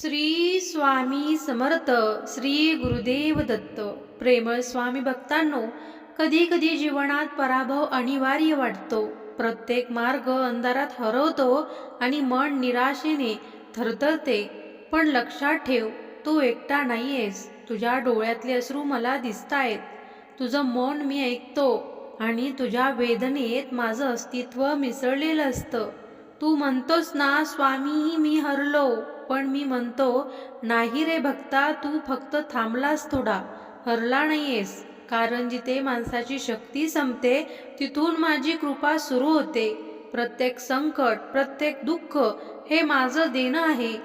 श्री स्वामी समर्थ श्री गुरुदेव दत्त. प्रेमळ स्वामी भक्तांनो कधी कधी जीवनात पराभव अनिवार्य वाटतो. प्रत्येक मार्ग अंधारात हरवतो आणि मन निराशेने थरथरते. पण लक्षात ठेव तू एकटा नाहीयेस. तुझ्या डोळ्यातले अश्रू मला दिसतायत. तुझं मन मी ऐकतो आणि तुझ्या वेदनेत माझं अस्तित्व मिसळलेलं असतं. तू म्हणतोस ना स्वामीही मी हरलो. पण मी म्हणतो नाही रे भक्ता तू फक्त थांबलास थोडा. हरला नाहीयेस. कारण जिथे माणसाची शक्ती संपते तिथून माझी कृपा सुरू होते. प्रत्येक संकट प्रत्येक दुःख हे माझं देणं आहे.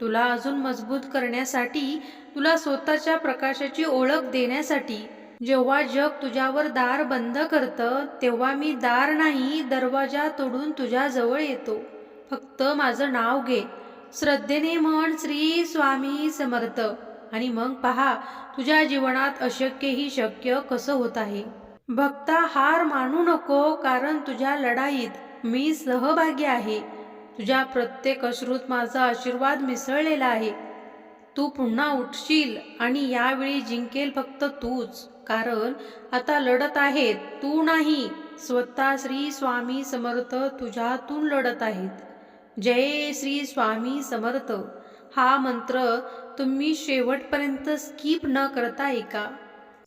तुला अजून मजबूत करण्यासाठी तुला स्वतःच्या प्रकाशाची ओळख देण्यासाठी. जेव्हा जग तुझ्यावर दार बंद करतं तेव्हा मी दार नाही दरवाजा तोडून तुझ्याजवळ येतो. फक्त माझं नाव घे. श्रद्धेने म्हण श्री स्वामी समर्थ. आणि मग पहा तुझ्या जीवनात अशक्यही शक्य कसं होत आहे? भक्ता हार मानू नको कारण तुझ्या लढाईत मी सहभागी आहे. तुझ्या प्रत्येक अश्रूत माझा आशीर्वाद मिसळलेला आहे. तू पुन्हा उठशील आणि यावेळी जिंकेल फक्त तूच. कारण आता लढत आहेत तू नाही. स्वतः श्री स्वामी समर्थ तुझ्यातून लढत आहेत. जय श्री स्वामी समर्थ. हा मंत्र तुम्ही शेवटपर्यंत स्किप न करता ऐका.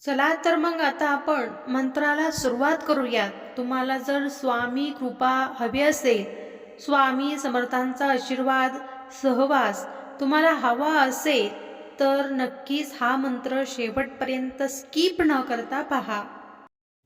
चला तर मग आता आपण मंत्राला सुरुवात करूयात. तुम्हाला जर स्वामी कृपा हवी असेल स्वामी समर्थांचा आशीर्वाद सहवास तुम्हाला हवा असेल तर नक्कीच हा मंत्र शेवटपर्यंत स्किप न करता पहा.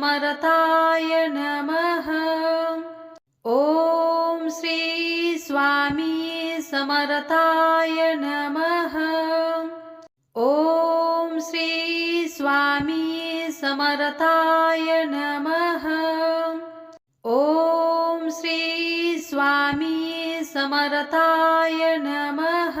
समर्थाय नमः। ॐ श्री स्वामी समर्थाय नमः। ॐ श्री स्वामी समर्थाय नमः। ॐ श्री स्वामी समर्थाय नमः।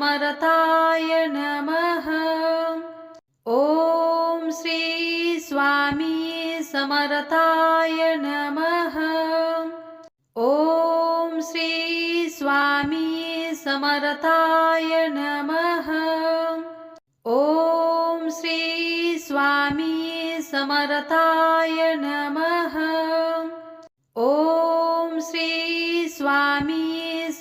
समर्थाय नमः। ओम श्री स्वामी समर्थाय नमः। श्री स्वामी समर्थाय नमः। श्री स्वामी समर्थाय नमः। श्री स्वामी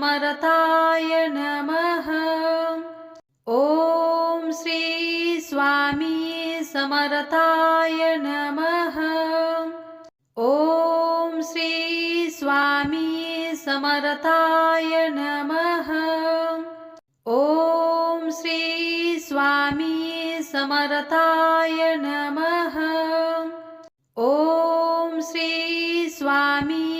समर्थाय नमः। ॐ श्री स्वामी समर्थाय नमः। ॐ स्वामी समर्थाय नमः। ॐ स्वामी समर्थाय नमः। ॐ स्वामी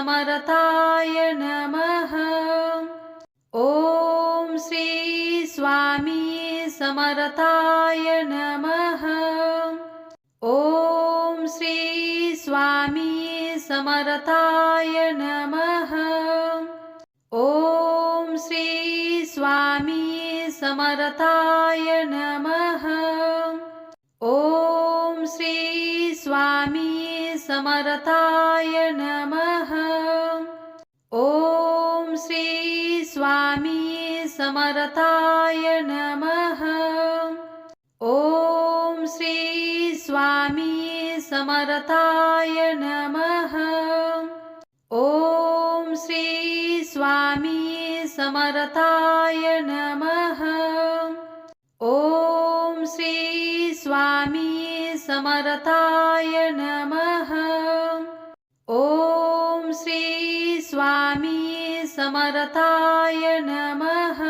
समर्थाय नमः। ॐ श्री स्वामी समर्थाय नमः। ॐ श्री स्वामी समर्थाय नमः। ॐ श्री स्वामी समर्थाय नमः। ॐ श्री स्वामी समर्थाय नमः। समर्थाय नमः। ॐ श्री स्वामी समर्थाय नमः। ॐ श्री स्वामी समर्थाय नमः। ॐ श्री स्वामी समर्थाय नमः। ॐ श्री स्वामी समर्थाय नमः।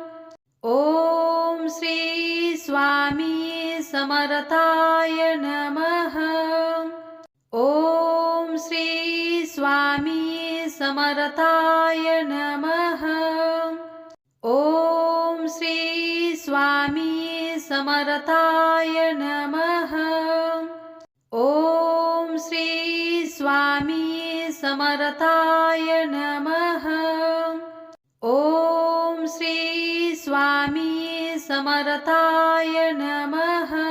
समर्थाय नमः। ॐ श्री स्वामी समर्थाय नमः। ॐ श्री स्वामी समर्थाय नमः। ॐ श्री स्वामी समर्थाय नमः। ॐ श्री स्वामी समर्थाय नमः।